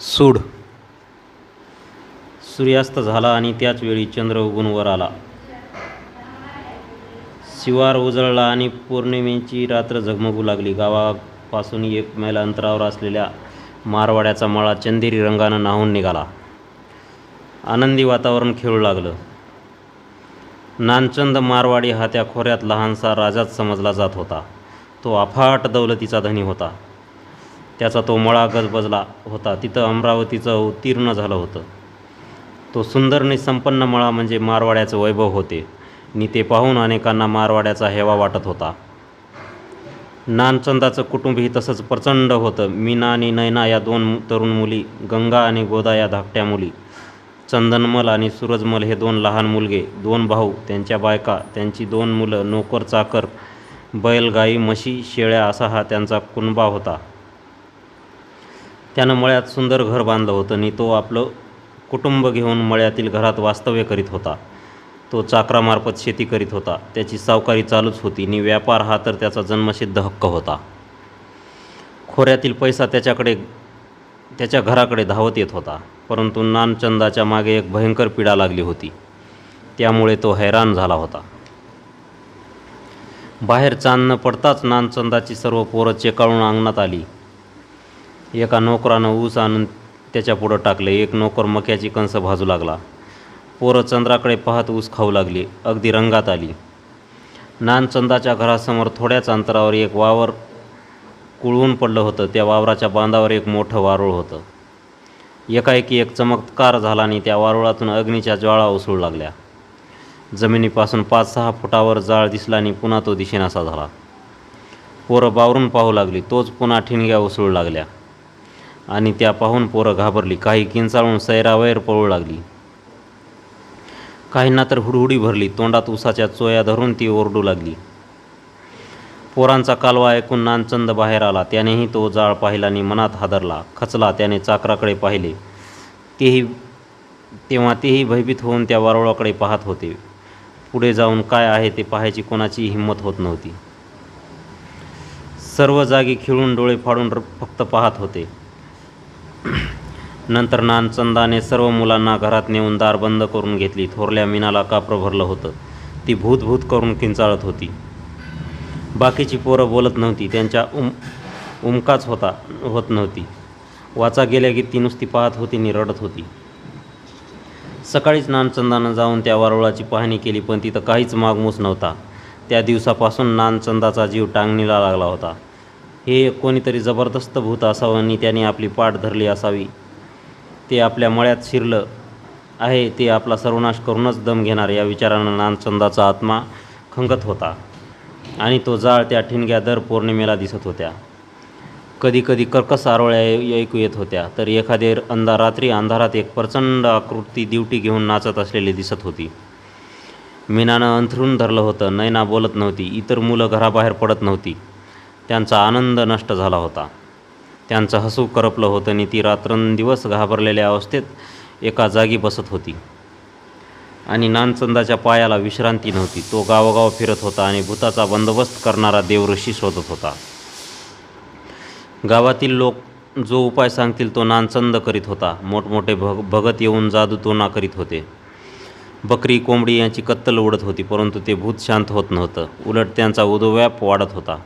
सूड. सूर्यास्त झाला आणि त्याच वेळी चंद्र उगून वर आला. शिवार उजळला आणि पौर्णिमेची रात्र झगमगू लागली. गावापासून एक मैल अंतरावर असलेल्या मारवाड्याचा मळा चंदेरी रंगानं नाहून निघाला. आनंदी वातावरण खेळू लागलं. नानचंद मारवाडी हा त्या खोऱ्यात लहानसा राजाच समजला जात होता. तो अफाट दौलतीचा धनी होता. त्याचा तो मळा गजबजला होता. तिथं अमरावतीचं उत्तीर्ण झालं होतं. तो सुंदर आणि संपन्न मळा म्हणजे मारवाड्याचं वैभव होते. नि ते पाहून अनेकांना मारवाड्याचा हेवा वाटत होता. नानचंदाचं कुटुंबही तसंच प्रचंड होतं. मीना आणि नैना या दोन तरुण मुली गंगा आणि गोदा या धाकट्या मुली चंदनमल आणि सूरजमल हे दोन लहान मुलगे दोन भाऊ त्यांच्या बायका त्यांची दोन मुलं नोकर चाकर बैलगाई म्हशी शेळ्या असा हा त्यांचा कुणबा होता. त्यानं मळ्यात सुंदर घर बांधलं होतं आणि तो आपलं कुटुंब घेऊन मळ्यातील घरात वास्तव्य करीत होता. तो चाकरामार्फत शेती करीत होता. त्याची सावकारी चालूच होती आणि व्यापार हा तर त्याचा जन्मसिद्ध हक्क होता. खोऱ्यातील पैसा त्याच्याकडे त्याच्या घराकडे धावत येत होता. परंतु नानचंदाच्या मागे एक भयंकर पीडा लागली होती. त्यामुळे तो हैराण झाला होता. बाहेर चांदणं पडताच नानचंदाची सर्व पोरं चेकाळून अंगणात आली. एका नोकरानं ऊस आणून त्याच्या पुढं टाकले. एक नोकर मक्याची कणसं भाजू लागला. पोरं चंद्राकडे पाहत ऊस खाऊ लागली. अगदी रंगात आली. नानचंदाच्या घरासमोर थोड्याच अंतरावर एक वावर कुळवून पडलं होतं. त्या वावराच्या बांधावर एक मोठं वारूळ होतं. एकाएकी एक चमत्कार झाला आणि त्या वारुळातून अग्नीच्या ज्वाळा उसळू लागल्या. जमिनीपासून पाच सहा फुटावर जाळ दिसला आणि पुन्हा तो दिशेनासा झाला. पोरं बावरून पाहू लागली. तोच पुन्हा ठिणग्या उसळू लागल्या. आणि त्या पाहून पोरं घाबरली. काही किंचाळून सैरावैर पळू लागली. काहींना तर हुडहुडी भरली. तोंडात उसाच्या चोया धरून ती ओरडू लागली. पोरांचा कालवा ऐकून नानचंद बाहेर आला. त्यानेही तो जाळ पाहिला आणि मनात हादरला. खचला. त्याने चाकराकडे पाहिले. तेही तेव्हा तेही भयभीत होऊन त्या वारुळाकडे पाहत होते. पुढे जाऊन काय आहे ते पाहायची कोणाची हिंमत होत नव्हती. सर्व जागी खिळून डोळे फाडून फक्त पाहत होते. नंतर नानचंदाने सर्व मुलांना घरात नेऊन दार बंद करून घेतली. थोरल्या मीनाला कापरं भरलं होतं? ती भूतभूत करून किंचाळत होती. बाकीची पोरं बोलत नव्हती. त्यांच्या उम उमकाच होता होत नव्हती. वाचा गेल्या की ती नुसती पाहत होती आणि रडत होती. सकाळीच नानचंदानं जाऊन त्या वारुळाची पाहणी केली पण तिथं काहीच मागमूस नव्हता. त्या दिवसापासून नानचंदाचा जीव टांगणीला लागला होता. हे कोणीतरी जबरदस्त भूत असावं आणि त्याने आपली पाठ धरली असावी. ते आपल्या मळ्यात शिरलं आहे ते आपला सर्वनाश करूनच दम घेणार या विचारानं नानचंदाचा आत्मा खंगत होता. आणि तो जाळ त्या ठिणग्या दर पौर्णिमेला दिसत होत्या. कधी कधी कर्कस आरोळ्या ऐकू येत होत्या तर एखादे अंधा रात्री अंधारात एक प्रचंड आकृती दिवटी घेऊन नाचत असलेली दिसत होती. मीनानं अंथरून धरलं होतं नैना बोलत नव्हती इतर मुलं घराबाहेर पडत नव्हती. त्यांचा आनंद नष्ट झाला होता. त्यांचं हसू करपलं होतं आणि ती रात्रंदिवस घाबरलेल्या अवस्थेत एका जागी बसत होती. आणि नानचंदाच्या पायाला विश्रांती नव्हती. तो गावोगाव फिरत होता आणि भूताचा बंदोबस्त करणारा देवऋषी शोधत होता. गावातील लोक जो उपाय सांगतील तो नानचंद करीत होता. मोठमोठे भग भगत येऊन जादू तोना करीत होते. बकरी कोंबडी यांची कत्तल उडत होती परंतु ते भूत शांत होत नव्हतं. उलट त्यांचा उदोव्याप वाढत होता.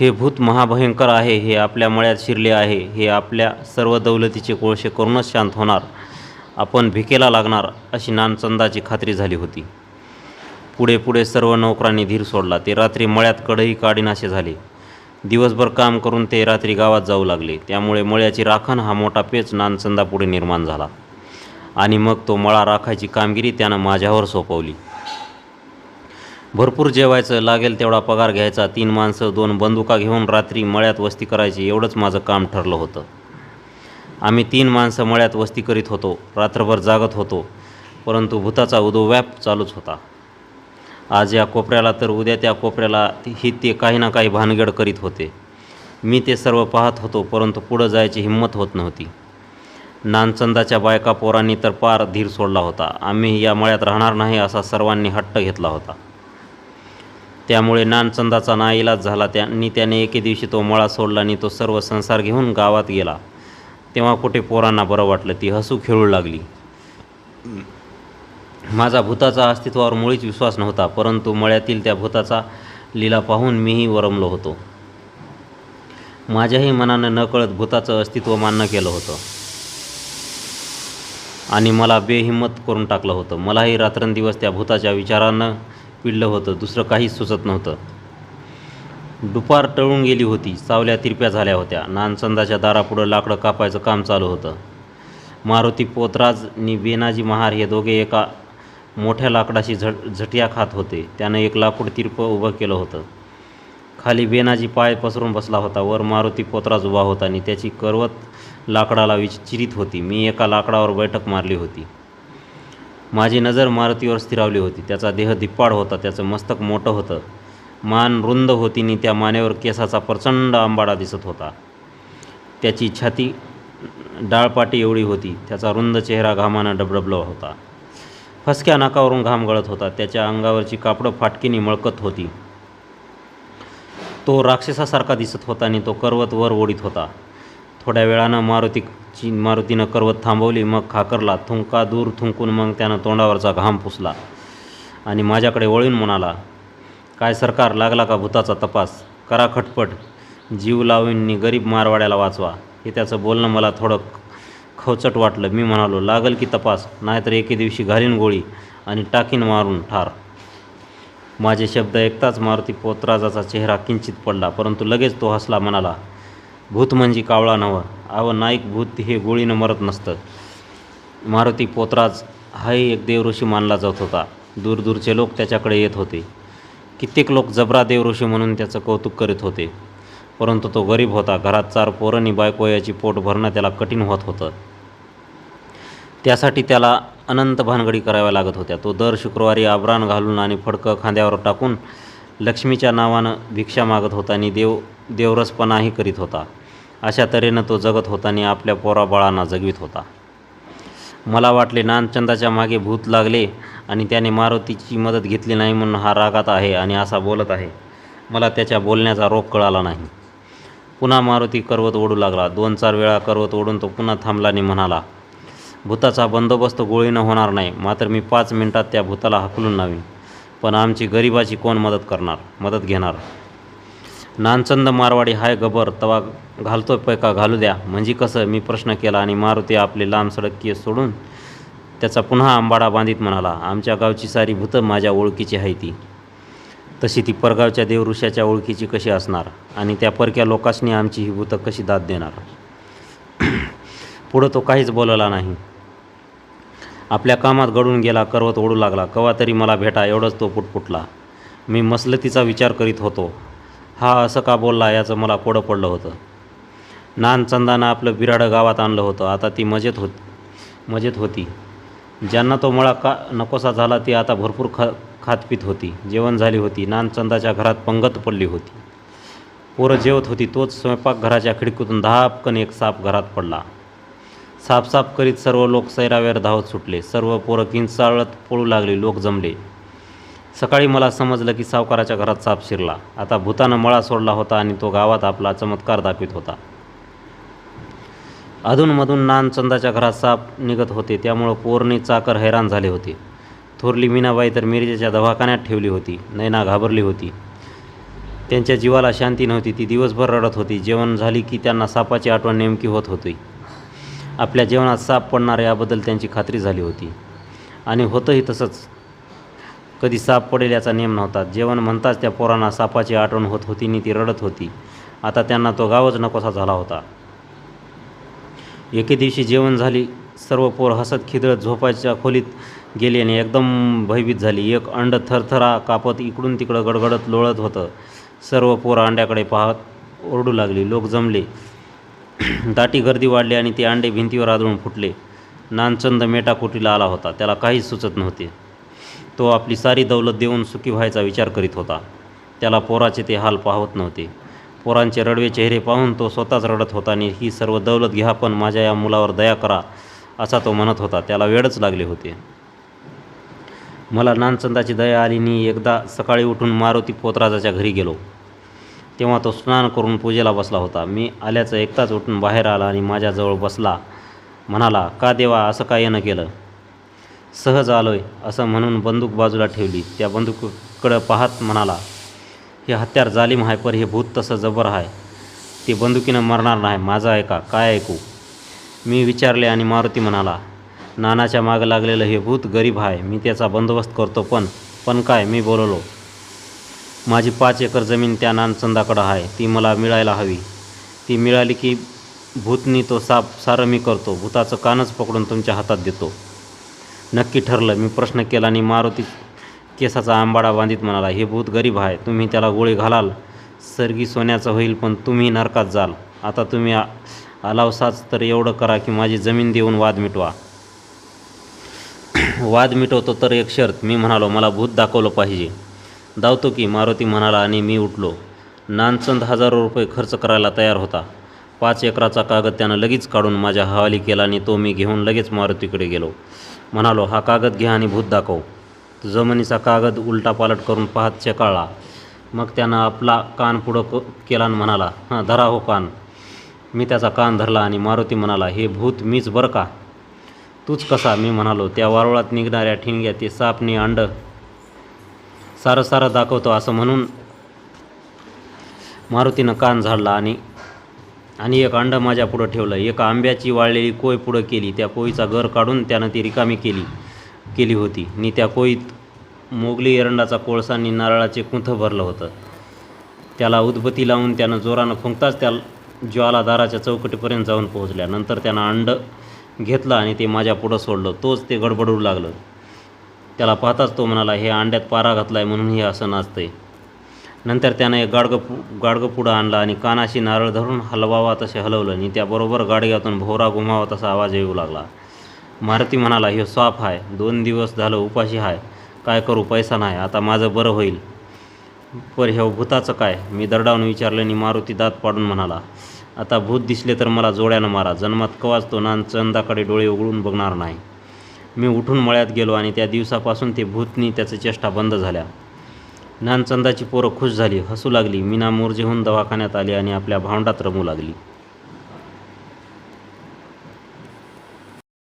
हे भूत महाभयंकर आहे हे आपल्या मळ्यात शिरले आहे हे आपल्या सर्व दौलतीचे कोळसे करूनच शांत होणार. आपण भिकेला लागणार अशी नानचंदाची खात्री झाली होती. पुढे पुढे सर्व नोकरांनी धीर सोडला. ते रात्री मळ्यात कढई काढीनाशे झाले. दिवसभर काम करून ते रात्री गावात जाऊ लागले. त्यामुळे मळ्याची राखण हा मोठा पेच नानचंदापुढे निर्माण झाला. आणि मग तो मळा राखायची कामगिरी त्यानं माझ्यावर सोपवली. भरपूर जेवायचं लागेल तेवढा पगार घ्यायचा. तीन माणसं दोन बंदुका घेऊन रात्री मळ्यात वस्ती करायची एवढंच माझं काम ठरलं होतं. आम्ही तीन माणसं मळ्यात वस्ती करीत होतो रात्रभर जागत होतो परंतु भूताचा उदोव्याप चालूच होता. आज या कोपऱ्याला तर उद्या त्या कोपऱ्याला ही ते काही ना काही भानगड करीत होते. मी ते सर्व पाहत होतो परंतु पुढं जायची हिंमत होत नव्हती. नानचंदाच्या बायका पोरांनी तर पार धीर सोडला होता. आम्ही या मळ्यात राहणार नाही असा सर्वांनी हट्ट घेतला होता. त्यामुळे नानचंदाचा नाईलाज झाला. त्यांनी त्याने एके दिवशी तो मळा सोडला आणि तो सर्व संसार घेऊन गावात गेला. तेव्हा कुठे पोरांना बरं वाटलं ती हसू खेळू लागली. माझा भूताचा अस्तित्वावर मुळीच विश्वास नव्हता परंतु मळ्यातील त्या भूताचा लीला पाहून मीही वरमलो होतो. माझ्याही मनानं नकळत भूताचं अस्तित्व मान्य केलं होतं. आणि मला बेहिम्मत करून टाकलं होतं. मलाही रात्रंदिवस त्या भूताच्या विचारानं पिडलं होतं दुसरं काहीच सुचत नव्हतं. दुपार टळून गेली होती सावल्या तिरप्या झाल्या होत्या. नानचंदाच्या दारापुढं लाकडं कापायचं काम चालू होतं. मारुती पोतराज आणि बेनाजी महार हे दोघे एका मोठ्या लाकडाशी झट झटिया खात होते. त्यानं एक लाकूड तिरपं उभं केलं होतं. खाली बेनाजी पाय पसरून बसला होता. वर मारुती पोतराज उभा होता आणि त्याची करवत लाकडाला विचिरित होती. मी एका लाकडावर बैठक मारली होती. माझी नजर मारुतीवर स्थिरावली होती. त्याचा देह धिप्पाड होता. त्याचं मस्तक मोठं होतं. मान रुंद होती आणि त्या मानेवर केसाचा प्रचंड आंबाडा दिसत होता. त्याची छाती डाळपाटी एवढी होती. त्याचा रुंद चेहरा घामानं डबडबला होता. फसक्या नाकावरून घाम गळत होता. त्याच्या अंगावरची कापडं फाटकीनी मळकत होती. तो राक्षसासारखा दिसत होता आणि तो करवत वर ओढीत होता. थोड्या वेळानं मारुती ची मारुतीनं करवत थांबवली मग खाकरला थुंका दूर थुंकून मग त्यानं तोंडावरचा घाम पुसला. आणि माझ्याकडे वळून म्हणाला काय सरकार लागला का भूताचा तपास? करा खटपट. जीव लावून गरीब मारवाड्याला वाचवा. हे त्याचं बोलणं मला थोडं खवचट वाटलं. मी म्हणालो लागल की तपास नाहीतर एके दिवशी घालीन गोळी आणि टाकीन मारून ठार. माझे शब्द ऐकताच मारुती पोतराजाचा चेहरा किंचित पडला परंतु लगेच तो हसला म्हणाला भूत म्हणजे कावळा नवं. अव नाईक भूत हे गोळीनं मरत नसतं मारुती पोतराज हाही एक देवऋषी मानला जात होता. दूरदूरचे लोक त्याच्याकडे येत होते. कित्येक लोक जबरा देवऋषी म्हणून त्याचं कौतुक करीत होते. परंतु तो गरीब होता. घरात चार पोरणी बायको याची पोट भरणं त्याला कठीण होत होतं. त्यासाठी त्याला अनंत भानगडी कराव्या लागत होत्या. तो दर शुक्रवारी आबरान घालून आणि फडकं खांद्यावर टाकून लक्ष्मीच्या नावानं भिक्षा मागत होता आणि देव देवरसपणाही करीत होता. अशा तऱ्हेनं तो जगत होता आणि आपल्या पोराबाळांना जगवित होता. मला वाटले नानचंदाच्या मागे भूत लागले आणि त्याने मारुतीची मदत घेतली नाही म्हणून हा रागात आहे आणि असा बोलत आहे. मला त्याच्या बोलण्याचा रोग कळाला नाही. पुन्हा मारुती करवत ओढू लागला. दोन चार वेळा करवत ओढून तो पुन्हा थांबला आणि म्हणाला भूताचा बंदोबस्त गोळीनं होणार नाही. मात्र मी पाच मिनिटात त्या भूताला हकलून लावीन. पण आमची गरिबाची कोण मदत करणार? मदत घेणार? नानचंद मारवाडी हाय गबर तवा घालतोय पैका घालू द्या. म्हणजे कसं? मी प्रश्न केला आणि मारुती आपले लांब सडक केस सोडून त्याचा पुन्हा आंबाडा बांधित म्हणाला आमच्या गावची सारी भूतं माझ्या ओळखीची आहे ती. तशी ती परगावच्या देवऋषाच्या ओळखीची कशी असणार? आणि त्या परक्या लोकांनी आमची ही भूतं कशी दाद देणार? पुढं तो काहीच बोलला नाही. आपल्या कामात गडून गेला करवत ओढू लागला. कवा तरी मला भेटा एवढंच तो पुटपुटला. मी मसलतीचा विचार करीत होतो. हा असं का बोलला याचं मला कोडं पडलं होतं. नानचंदानं आपलं बिराडं गावात आणलं होतं. आता ती मजेत होत मजेत होती. ज्यांना तो मळा का नकोसा झाला ती आता भरपूर खा खातपीत होती. जेवण झाली होती. नानचंदाच्या घरात पंगत पडली होती. पोरं जेवत होती. तोच स्वयंपाकघराच्या खिडकीतून दहापकन एक साप घरात पडला. साफसाफ करीत सर्व लोक सैरावेर धावत सुटले. सर्व पोरं किंचाळत पळू लागले. लोक जमले. सकाळी मला समजलं की सावकाराच्या घरात साप शिरला. आता भूतानं मळा सोडला होता आणि तो गावात आपला चमत्कार दाखवित होता. अधूनमधून नानचंदाच्या घरात साप निघत होते त्यामुळं पोरणी चाकर हैराण झाले होते. थोरली मीनाबाई तर मिरजेच्या दवाखान्यात ठेवली होती नैना घाबरली होती. त्यांच्या जीवाला शांती नव्हती ती दिवसभर रडत होती. जेवण झाली की त्यांना सापाची आठवण नेमकी होत होती. आपल्या जेवणात साप पडणार याबद्दल त्यांची खात्री झाली होती. आणि होतंही तसंच. कधी साप पडेल याचा नेम नव्हता. जेवण म्हणताच त्या पोरांना सापाची आठवण होत होती आणि ती रडत होती. आता त्यांना तो गावच नकोसा झाला होता. एके दिवशी जेवण झाली. सर्व पोर हसत खिदळत झोपायच्या खोलीत गेली आणि एकदम भयभीत झाली. एक अंड थरथरा कापत इकडून तिकडं गडगडत लोळत होतं. सर्व पोरं अंड्याकडे पाहत ओरडू लागली. लोक जमले. दाटी गर्दी वाढली आणि ते अंडे भिंतीवर आदळून फुटले. नानचंद मेटाकुटीला आला होता. त्याला काहीच सुचत नव्हते. तो आपली सारी दौलत देऊन सुखी व्हायचा विचार करीत होता. त्याला पोराचे ते हाल पाहत नव्हते. पोरांचे रडवे चेहरे पाहून तो स्वतःच रडत होता आणि ही सर्व दौलत घ्या पण माझ्या या मुलावर दया करा असा तो म्हणत होता. त्याला वेळच लागले होते. मला नानचंदाची दया आली आणि एकदा सकाळी उठून मारुती पोतराजाच्या घरी गेलो. तेव्हा तो स्नान करून पूजेला बसला होता. मी आल्याचं एकटाच उठून बाहेर आला आणि माझ्याजवळ बसला. म्हणाला का देवा असं का येणं केलं? सहज आलोय असं म्हणून बंदूक बाजूला ठेवली. त्या बंदुकीकडं पाहत म्हणाला हे हत्यार जालिम आहे पर हे भूत तसं जबर आहे ते बंदुकीनं मरणार नाही माझं ऐका काय ऐकू? मी विचारले आणि मारुती म्हणाला नानाच्या मागं लागलेलं हे भूत गरीब आहे मी त्याचा बंदोबस्त करतो पण पण काय? मी बोललो माझी पाच एकर जमीन त्या नानचंदाकडं आहे ती मला मिळायला हवी. ती मिळाली की भूतनी तो साप सारं मी करतो भूताचं कानच पकडून तुमच्या हातात देतो. नक्की ठरलं. मी प्रश्न केला आणि मारुती केसाचा आंबाडा बांधित म्हणाला हे भूत गरीब आहे तुम्ही त्याला गोळी घालाल. सर्गी सोन्याचं होईल पण तुम्ही नरकात जाल. आता तुम्ही आ आलावसाच तर एवढं करा की माझी जमीन देऊन वाद मिटवा. वाद मिटवतो तर एक शर्त. मी म्हणालो मला भूत दाखवलं पाहिजे. धावतो की मारुती म्हणाला आणि मी उठलो. नानचंद हजारो रुपये खर्च करायला तयार होता. पाच एकराचा कागद त्यानं लगेच काढून माझ्या हवाली केला आणि तो मी घेऊन लगेच मारुतीकडे गेलो. म्हणालो हा कागद घ्या आणि भूत दाखव. जमिनीचा कागद उलटा पालट करून पाहत चेकाळला. मग त्यानं आपला कान पुढं क केला आणि म्हणाला हां धरा हो कान. मी त्याचा कान धरला आणि मारुती म्हणाला हे भूत मीच बरं का? तूच कसा? मी म्हणालो त्या वारुळात निघणाऱ्या ठिणग्या ते सापनी अंड सारं सारं दाखवतो असं म्हणून मारुतीनं कान झाडला आणि आणि एक अंडा माझ्या पुढं ठेवलं. एका आंब्याची वाळलेली कोय पुढं केली. त्या कोयीचा गर काढून त्यानं ती रिकामी केली केली होती. आणि त्या कोयीत मोगली एरंडाचा कोळसा आणि नारळाचे कुंथ भरलं होतं. त्याला उदबत्ती लावून त्यानं जोरानं फुंकताच त्या ज्वाला दाराच्या चौकटीपर्यंत जाऊन पोहोचल्या. नंतर त्यानं अंड घेतलं आणि ते माझ्या पुढं सोडलं. तोच ते गडबडू लागलं. त्याला पाहताच तो म्हणाला हे अंड्यात पारा घातला आहे म्हणून हे असं नाचतंय. नंतर त्यानं एक गाडगं पु गाडगं पुढं आणलं आणि कानाशी नारळ धरून हलवावा तसे हलवलं आणि त्याबरोबर गाडग्यातून भोवरा घुमावा तसा आवाज येऊ लागला. मारुती म्हणाला हे स्वाप आहे दोन दिवस झालं उपाशी आहे काय करू? पैसा नाही. आता माझं बरं होईल. पर ह्या भूताचं काय? मी दरडावून विचारलं आणि मारुती दात पाडून म्हणाला आता भूत दिसले तर मला जोड्यानं मारा. जन्मात कवाच तो नानचंदाकडे डोळे उघडून बघणार नाही. मी उठून मळ्यात गेलो आणि त्या दिवसापासून ते भूतनी त्याचं चेष्टा बंद झाल्या. ज्ञानचंदाची पोरं खुश झाली हसू लागली मीना मोर्जेहून दवाखान्यात आली आणि आपल्या भावंडात रमू लागली.